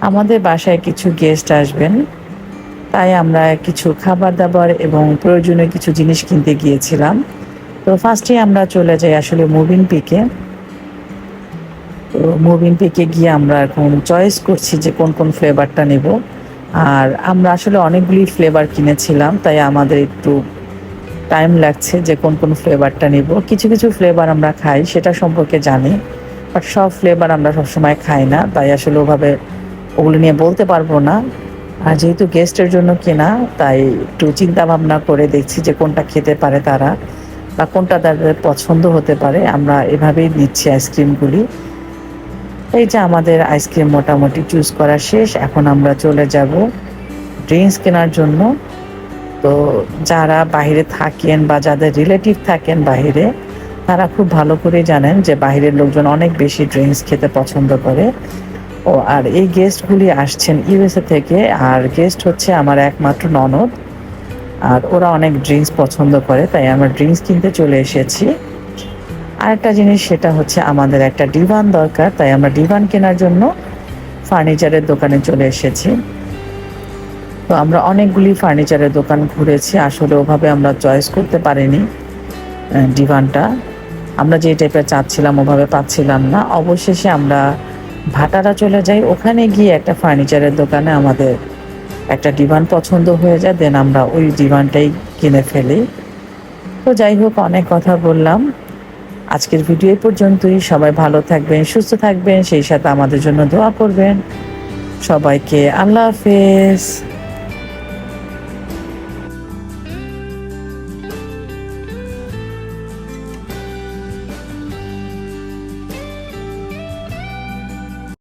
আমাদের বাসায় কিছু গেস্ট আসবেন, তাই আমরা কিছু খাবার দাবার এবং প্রয়োজনীয় কিছু জিনিস কিনতে গিয়েছিলাম। তো ফার্স্টে আমরা চলে যাই আসলে মুভিং পিকে তো মুভিং পিকে গিয়ে আমরা এখন চয়েস করছি যে কোন কোন ফ্লেভারটা নেব। আর আমরা আসলে অনেকগুলি ফ্লেভার কিনেছিলাম, তাই আমাদের একটু টাইম লাগছে যে কোন কোন ফ্লেভারটা নেব। কিছু কিছু ফ্লেভার আমরা খাই, সেটা সম্পর্কে জানি। বাট সব ফ্লেভার আমরা সবসময় খাই না, তাই আসলে ওভাবে ওগুলো নিয়ে বলতে পারব না। আর যেহেতু গেস্টের জন্য কেনা, তাই একটু চিন্তা ভাবনা করে দেখছি যে কোনটা খেতে পারে তারা বা কোনটা তাদের পছন্দ হতে পারে। আমরা এভাবেই নিচ্ছি আইসক্রিমগুলি এই যে আমাদের আইসক্রিম মোটামুটি চুজ করা শেষ। এখন আমরা চলে যাব ড্রিঙ্কস কেনার জন্য। তো যারা বাইরে থাকেন বা যাদের রিলেটিভ থাকেন বাইরে, তারা খুব ভালো করে জানেন যে বাইরের লোকজন অনেক বেশি ড্রিঙ্কস খেতে পছন্দ করে। ও, আর এই গেস্টগুলি আসছেন ইউএসএ থেকে, আর গেস্ট হচ্ছে আমার একমাত্র ননদ। আর ওরা অনেক ড্রিঙ্কস পছন্দ করে, তাই আমরা ড্রিঙ্কস কিনতে চলে এসেছি। আরেকটা জিনিস, সেটা হচ্ছে আমাদের একটা ডিভান দরকার, তাই আমরা ডিভান কেনার জন্য ফার্নিচারের দোকানে চলে এসেছি। তো আমরা অনেকগুলি ফার্নিচারের দোকান ঘুরেছি, আসলে ওভাবে আমরা চয়েস করতে পারিনি ডিভানটা আমরা যে টাইপের চাচ্ছিলাম, ওভাবে পাচ্ছিলাম না। অবশেষে আমরা ভাটারা চলে যাই, ওখানে গিয়ে একটা ফার্নিচারের দোকানে আমাদের একটা ডিমান্ড পছন্দ হয়ে যায় দেন আমরা ওই ডিমান্ডটাই কিনে ফেলি। তো যাই হোক, অনেক কথা বললাম। আজকের ভিডিও পর্যন্তই। সবাই ভালো থাকবেন, সুস্থ থাকবেন, সেই সাথে আমাদের জন্য দোয়া করবেন। সবাইকে আল্লাহ হাফেজ।